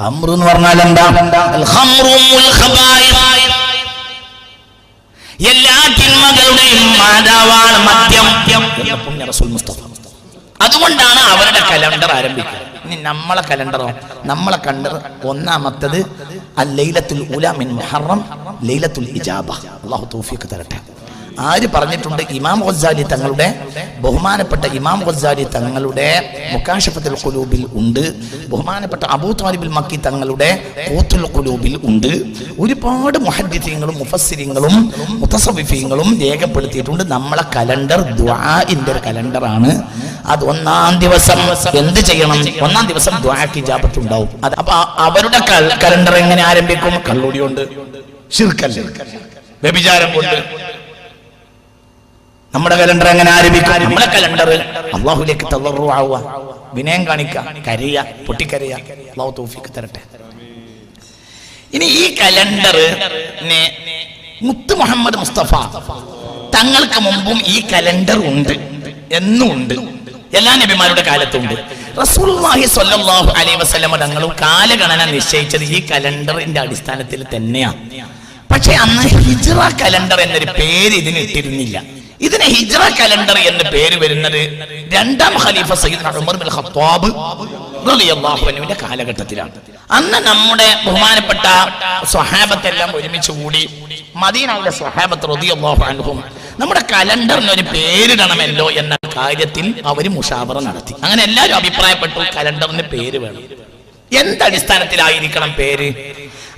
ഖംറു എന്ന് പറഞ്ഞാൽ എന്താ. എല്ലാ തിന്മകളുടെയും മാതാവാണ് മദ്യം. റസൂൽ മുസ്തഫ. അതുകൊണ്ടാണ് അവരുടെ കലണ്ടർ ആരംഭിക്കുന്നത് ഇനി നമ്മളെ കലണ്ടറോ? നമ്മളെ കണ്ടർ ഒന്നാമത്തത് അൽ ലൈലത്തുൽ ഉല മിൻ മുഹറം ലൈലത്തുൽ ഇജാബ. അള്ളാഹു തൗഫീഖ് തരട്ടെ. ആര് പറഞ്ഞിട്ടുണ്ട് ഇമാം ഖുസാലി തങ്ങളുടെ ബഹുമാനപ്പെട്ട ഇമാം ഖുസാലി തങ്ങളുടെ മുക്കാശപ്പത്തിൽ കുലൂബിൽ ഉണ്ട്. ബഹുമാനപ്പെട്ട അബൂ താലിബിൽ മക്കി തങ്ങളുടെ കൂത്തുൽ കുലൂബിൽ ഉണ്ട്. ഒരുപാട് മുഹദ്ദിഫീങ്ങളും മുഫസ്സിരിങ്ങളും മുത്തസവിഫീങ്ങളും രേഖപ്പെടുത്തിയിട്ടുണ്ട്. നമ്മളെ കലണ്ടർ ദ്വാഇന്റെ ഒരു കലണ്ടറാണ്. അത് ഒന്നാം ദിവസം എന്ത് ചെയ്യണം? ഒന്നാം ദിവസം ദ്വാക്ക് ജാപത്ത് ഉണ്ടാവും. അത് അപ്പൊ അവരുടെ കലണ്ടർ എങ്ങനെ ആരംഭിക്കും? കള്ളൂടിയുണ്ട്. കൊണ്ട് ശിർക്കല്ലേ. വ്യഭിചാരം കൊണ്ട്. നമ്മുടെ കലണ്ടർ എങ്ങനെ ആരംഭിക്കും? നമ്മുടെ കലണ്ടർ അള്ളാഹുലേക്ക് തള്ളറുവാവുക വിനയം കാണിക്കുക കരയ പൊട്ടിക്കരയ. അള്ളാഹു തോഫിക്ക് തരട്ടെ. ഇനി ഈ കലണ്ടർ മുത്ത് മുഹമ്മദ് മുസ്തഫ തങ്ങൾക്ക് മുമ്പും ഈ കലണ്ടർ ഉണ്ട്. എന്നുണ്ട് എല്ലാ നബിമാരുടെ കാലത്തുണ്ട് റസൂലുള്ളാഹി സ്വല്ലല്ലാഹു അലൈഹി വസ്ലമ തങ്ങളും കാലഗണന നിശ്ചയിച്ചത് ഈ കലണ്ടറിന്റെ അടിസ്ഥാനത്തിൽ തന്നെയാണ് പക്ഷെ അന്ന് ഹിജ്റ കലണ്ടർ എന്നൊരു പേര് ഇതിന് ഇട്ടിരുന്നില്ല. ഇതിന് ഹിജ്റ കലണ്ടർ എന്ന് പേര് വരുന്നത് രണ്ടാം ഖലീഫ സയ്യിദ് ഉമർ ബിൻ ഖത്താബ് റളിയല്ലാഹു അൻഹുവിന്റെ കാലഘട്ടത്തിലാണ്. അന്ന് നമ്മുടെ ബഹുമാനപ്പെട്ട സ്വഹാബത്തെല്ലാം ഒരുമിച്ച് കൂടി മദീനയിലെ സ്വഹാബത്ത് റളിയല്ലാഹു അൻഹും നമ്മുടെ കലണ്ടറിന് ഒരു പേരിടണമല്ലോ എന്ന കാര്യത്തിൽ അവർ മുഷാവറ നടത്തി. അങ്ങനെ എല്ലാവരും അഭിപ്രായപ്പെട്ടു കലണ്ടറിന് പേര് വേണം. എന്തടിസ്ഥാനത്തിലായിരിക്കണം പേര്?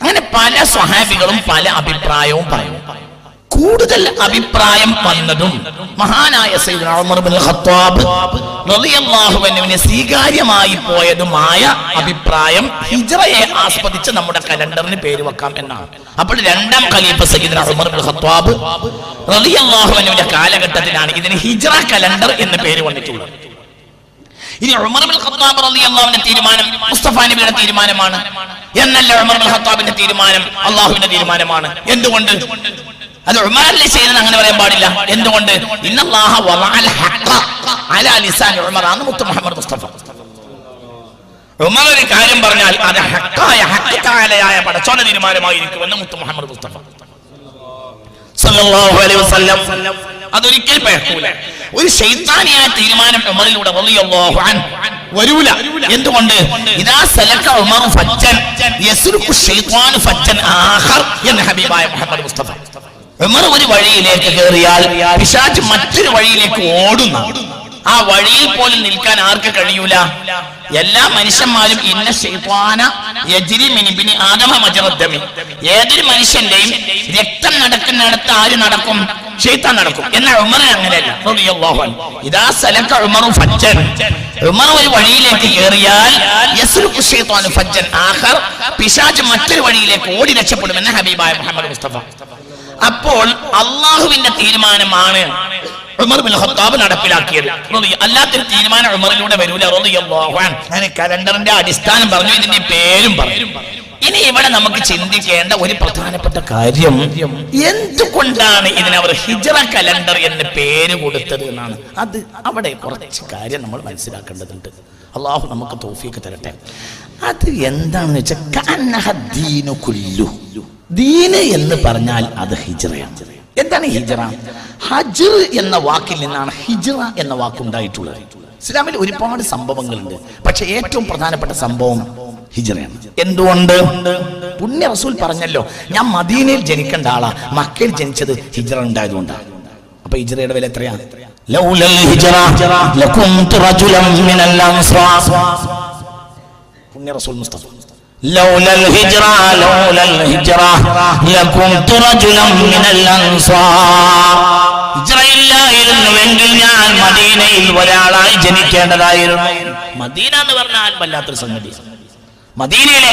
അങ്ങനെ പല സ്വഹാബികളും പല അഭിപ്രായവും പറയും. കൂടുതൽ അഭിപ്രായം വന്നതും മഹാനായ അൻഹുവിന് സ്വീകാര്യമായി പോയതുമായ അഭിപ്രായം ഹിജറയെ ആസ്പദിച്ച് നമ്മുടെ കലണ്ടറിന് പേര് വെക്കാം എന്നാണ്. അപ്പോൾ രണ്ടാം ഖലീഫ സയ്യിദ് ഉമർ ഖത്താബ് റളിയല്ലാഹു അൻഹുവിന്റെ കാലഘട്ടത്തിലാണ് ഇതിന് ഹിജറ കലണ്ടർ എന്ന് പേര് വന്നിട്ടുള്ളത്. ഇനി ഉമർ ഖത്താബ് റളിയല്ലാഹുവിന്റെ തീരുമാനം മുസ്തഫ നബിയുടെ തീരുമാനമാണ്. എന്നല്ല ഉമർ ഖത്താബിന്റെ തീരുമാനം അള്ളാഹുവിന്റെ തീരുമാനമാണ്. എന്തുകൊണ്ട്? അത് ഉമറല്ലേ ചെയ്യുന്നത് അങ്ങനെ പറയാൻ പാടില്ല. എന്തുകൊണ്ട്? ഇന്നല്ലാഹ വമഅൽ ഹഖ അലാ ലിസാൻ ഉമർ. ആണ് മുത്തു മുഹമ്മദ് മുസ്തഫ. ഉമർ ഒരു കാര്യം പറഞ്ഞാൽ അത് ഹക്കായ ഹക്കാലയായ പടച്ചോന തീരുമാനമായിരിക്കുമെന്ന് മുത്തു മുഹമ്മദ് മുസ്തഫ. സല്ലല്ലാഹു അലൈഹി വസല്ലം അതൊരിക്കലും പഴക്കൂല ഒരു ശൈത്താനിയായ തീരുമാനം ഉമറിലൂടെ റളിയല്ലാഹു അൻഹു വരൂല. എന്തുകൊണ്ട്? ഇദാ സലക ഉമർ ഫജ്ജൻ യസ്ലുകു ശൈത്വാനു ഫജ്ജൻ ആഖർ എന്ന് ഹബീബായ മുഹമ്മദ് മുസ്തഫ. ഉമർ ഒരു വഴിയിലേക്ക് കയറിയാൽ പിശാച് മറ്റൊരു വഴിയിലേക്ക് ഓടുന്ന. ആ വഴിയിൽ പോലും നിൽക്കാൻ ആർക്ക് കഴിയൂല? എല്ലാ മനുഷ്യന്മാരും ഇന്ന ശൈത്വാന യജ്രി മിൻ ഇബ്നി ആദമ മജ്റദ്ദമി. ഏതൊരു മനുഷ്യന്റെയും രക്തം നടക്കുന്നിടത്ത് ആര് നടക്കും? ശൈത്താൻ നടക്കും. എന്നാൽ ഉമർ അങ്ങനെയല്ല. ഇതാ അൻഹു. ഇദാ സലക ഉമറു ഫജ്ജൻ. ഉമർ ഒരു വഴിയിലേക്ക് കയറിയാൽ ഫജ്ജൻ. ആഖർ പിശാച് മറ്റൊരു വഴിയിലേക്ക് ഓടി രക്ഷപ്പെടുമെന്ന് ഹബീബായ മുഹമ്മദ് മുസ്തഫ. അപ്പോൾ അള്ളാഹുവിന്റെ തീരുമാനമാണ് ഉമർ ബിൻ ഖത്താബ് നടപ്പിലാക്കിയത് തീരുമാനം ഉമറിലൂടെ. ഞാൻ കലണ്ടറിന്റെ അടിസ്ഥാനം പറഞ്ഞു ഇതിന്റെ പേരും പറഞ്ഞു ഇനി ഇവിടെ നമുക്ക് ചിന്തിക്കേണ്ട ഒരു പ്രധാനപ്പെട്ട കാര്യം എന്തുകൊണ്ടാണ് ഇതിന് അവർ ഹിജറ കലണ്ടർ എന്ന് പേര് കൊടുത്തത് എന്നാണ്? അത് അവിടെ കുറച്ച് കാര്യം നമ്മൾ മനസ്സിലാക്കേണ്ടതുണ്ട്. അള്ളാഹു നമുക്ക് തോഫിയൊക്കെ തരട്ടെ. അത് എന്താണെന്ന് വെച്ചാൽ കുല്ലു. ദീന് എന്ന് പറഞ്ഞാൽ അത് ഹിജറയാണ്. എന്താണ് ഹിജറ? ഹജർ എന്ന വാക്കിൽ നിന്നാണ് ഹിജറ എന്ന വാക്കുണ്ടായിട്ടുള്ളത്. ഇസ്ലാമിൽ ഒരുപാട് സംഭവങ്ങളുണ്ട്. പക്ഷെ ഏറ്റവും പ്രധാനപ്പെട്ട സംഭവം ഹിജ്റയാണ് എന്തുകൊണ്ട് പുണ്യ റസൂൽ പറഞ്ഞല്ലോ ഞാൻ മദീനയിൽ ജനിക്കേണ്ട ആളാ മക്കയിൽ ജനിച്ചത് ഹിജ്റ ഉണ്ടായതുകൊണ്ടാണ് അപ്പൊ ഹിജ്റയുടെ വില എത്രയാണ് ലൗലൽ ഹിജ്റ ലകുന്തു റജുലൻ മിനൽ അൻസാർ പുണ്യ റസൂൽ മുസ്തഫ لولا الهجرة لولا الهجرة لكنت رجلا من الأنصار ഹിജ്റയില്ലായിരുന്നുവെങ്കിൽ ഞാൻ മദീനയിൽ ഒരാളായി ജനിക്കേണ്ടതായിരുന്നു മദീന എന്ന് പറഞ്ഞാൽ വല്ലാത്തൊരു സംഗതി മദീനയിലെ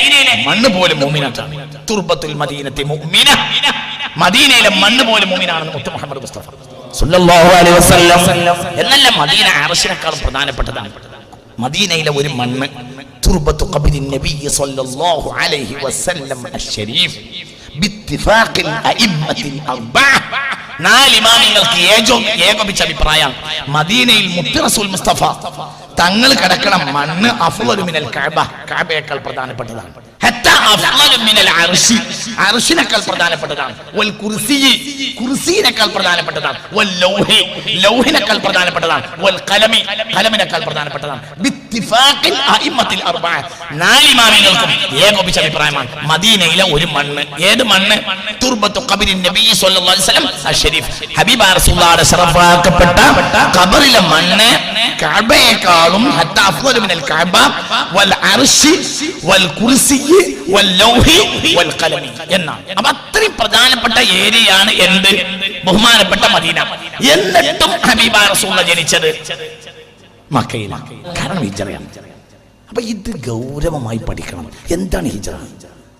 മണ്ണ് പോലെ മോമിനാട്ടാണ് തുർബത്തുൽ മദീനത്തെ മോമിന മദീനയിലെ മണ്ണ് പോലെ മോമിനാണെന്ന് മുത്തു മുഹമ്മദ് മുസ്തഫ. സുല്ലല്ലാഹു അലൈഹി വസല്ലം എന്നല്ല മദീന ആവശ്യക്കാളും പ്രധാനപ്പെട്ടതാണ്. മദീനയിലെ ഒരു മണ്ണ് തുർബത്തു ഖബരി നബി സല്ലല്ലാഹു അലൈഹി വസല്ലം അശ്ശരീഫ് ബിത്തിഫാഖിൽ അഇമ്മത്തിൽ അർബഅ നാല് ഇമാമിങ്ങൾക്ക് ഏകോപിച്ച അഭിപ്രായം മദീനയിൽ മുത്തറസുൽ മുസ്തഫ. തങ്ങൾ കിടക്കണം മണ്ണ് അഫ്ളലു മിനൽ കഅബ കഅബയേക്കാൾ പ്രധാനപ്പെട്ടതാണ്. അർശിനേക്കാൾ പ്രധാനപ്പെട്ടതാണ്. വൽ കുർസിയി കുർസിയിനേക്കാൾ പ്രധാനപ്പെട്ടതാണ്. വൽ ലൗഹി. ലൗഹിനേക്കാൾ പ്രധാനപ്പെട്ടതാണ്. വൽ ഖലമി ഖലമിനേക്കാൾ പ്രധാനപ്പെട്ടതാണ്. ബിത്തിഫാഖിൽ അഇമ്മത്തിൽ അർബഅ നാല് ഇമാമികൾക്കും ഏകോപിച്ച അഭിപ്രായമാണ്. മദീനയിലെ ഒരു മണ്ണ്. ഏത് മണ്ണ്? തുർബത്തു നബി സല്ലല്ലാഹു അലൈഹി വസല്ലം അഷ്റീഫ് ഹബീബ റസൂലുള്ളാഹിയുടെ ശറഫാക്കപ്പെട്ട ഖബറിലെ മണ്ണ് കഅബയേക്കാളും ഹത്താ അഫ്ളലു മിനൽ കഅബ. വൽ അർശി. വൽ കുർസി. വൽ ലൗഹി വൽ ഖലമി എന്നാണ് അപ്പൊ അത്രയും പ്രധാനപ്പെട്ട ഏരിയയാണ് എന്ത് ബഹുമാനപ്പെട്ട മദീന എന്നിട്ടും ഹബീബ റസൂല ജനിച്ചത് മക്കയിലാണ് കാരണം ഹിജറയാണ് അപ്പൊ ഇത് ഗൗരവമായി പഠിക്കണം എന്താണ് ഹിജറ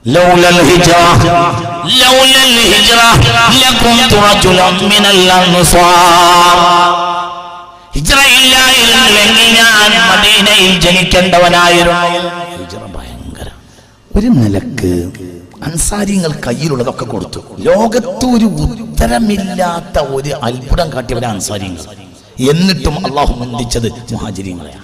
لولا الهجرة لولا الهجرة لكنت رجلا من الأنصار ഹിജ്റ ഇല്ലായിരുന്നുവെങ്കിൽ ഞാൻ മദീനയിൽ ജനിക്കേണ്ടവനായിരുന്നു ഹിജറ ഭയങ്കര ഒരു നിലയ്ക്ക് അൻസാരിങ്ങൾ കയ്യിലുള്ളതൊക്കെ കൊടുത്തു. ലോകത്ത് ഒരു ഉത്തരമില്ലാത്ത ഒരു അത്ഭുതം കാട്ടിയവരെ അൻസാരിങ്ങൾ. എന്നിട്ടും അള്ളാഹു നിന്ദിച്ചത് മുഹാജിരിങ്ങളെയാണ്.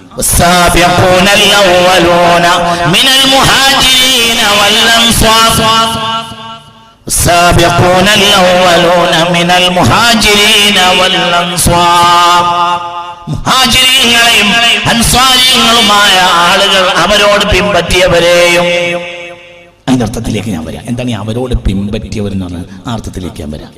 മുഹാജിരിങ്ങളെയും അൻസാരിങ്ങളുമായ ആളുകൾ അവരോട് പിൻപറ്റിയവരെയും അതിന്റെ അർത്ഥത്തിലേക്ക് ഞാൻ വരാം എന്താണ് ഈ അവരോട് പിൻപറ്റിയവർ എന്ന് പറഞ്ഞാൽ ആ അർത്ഥത്തിലേക്ക് ഞാൻ വരാം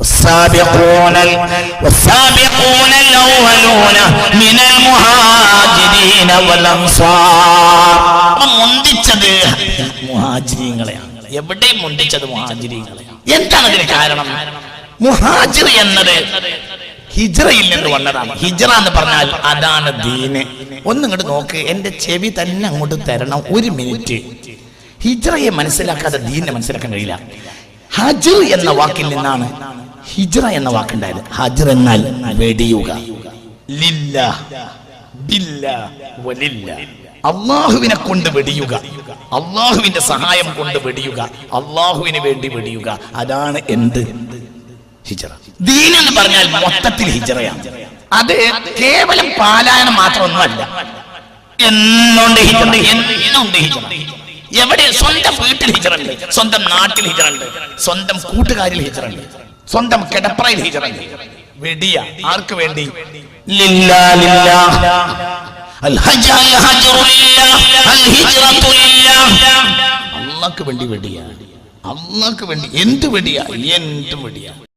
والسابقون ال- والسابقون الأولون من المهاجرين والأنصار അപ്പൊ മുന്തിച്ചത് മുഹാജിരിങ്ങളെയാണ് എവിടെയും മുന്തിച്ചത് മുഹാജിരിങ്ങളെയാണ് എന്താണ് അതിന് കാരണം മുഹാജിർ എന്നത് ഹിജ്റയിൽ നിന്ന് വന്നതാണ് ഹിജ്റ എന്ന് പറഞ്ഞാൽ അതാണ് ദീന് ഒന്നിങ്ങോട്ട് നോക്ക് എന്റെ ചെവി തന്നെ അങ്ങോട്ട് തരണം ഒരു മിനിറ്റ് ഹിജ്റയെ മനസ്സിലാക്കാതെ ദീനിനെ മനസ്സിലാക്കാൻ കഴിയില്ല. ഹജർ എന്ന വാക്കിൽ നിന്നാണ് ഹിജ്റ എന്ന വാക്കുണ്ടായത് ഹജർ എന്നാൽ വെടിയുക. അള്ളാഹുവിനെ കൊണ്ട് വെടിയുക. അള്ളാഹുവിന്റെ സഹായം കൊണ്ട് വെടിയുക. അള്ളാഹുവിന് വേണ്ടി വെടിയുക. അതാണ് എന്ത്? ഹിജറ. ദീൻ എന്ന് പറഞ്ഞാൽ മൊത്തത്തിൽ ഹിജറയാണ്. അത് കേവലം പാലായനം മാത്രമൊന്നുമല്ല. എന്നുണ്ട് ഹിജറ. എന്നുണ്ട് ഹിജറ. എവിടെ സ്വന്തം വീട്ടിൽ ഹിജറുണ്ട് സ്വന്തം നാട്ടിൽ ഹിജറുണ്ട് സ്വന്തം കൂട്ടുകാരിൽ ഹിജറുണ്ട് സ്വന്തം കിടപ്പറയിൽ ഹിജറുണ്ട് വെടിയ ആർക്ക് വേണ്ടി لله لله الهجر الهجر لله الهجرة لله അള്ളാക്ക് വേണ്ടി വെടിയ അള്ളാക്ക് വേണ്ടി എന്ത് വെടിയ എന്ത് വെടിയ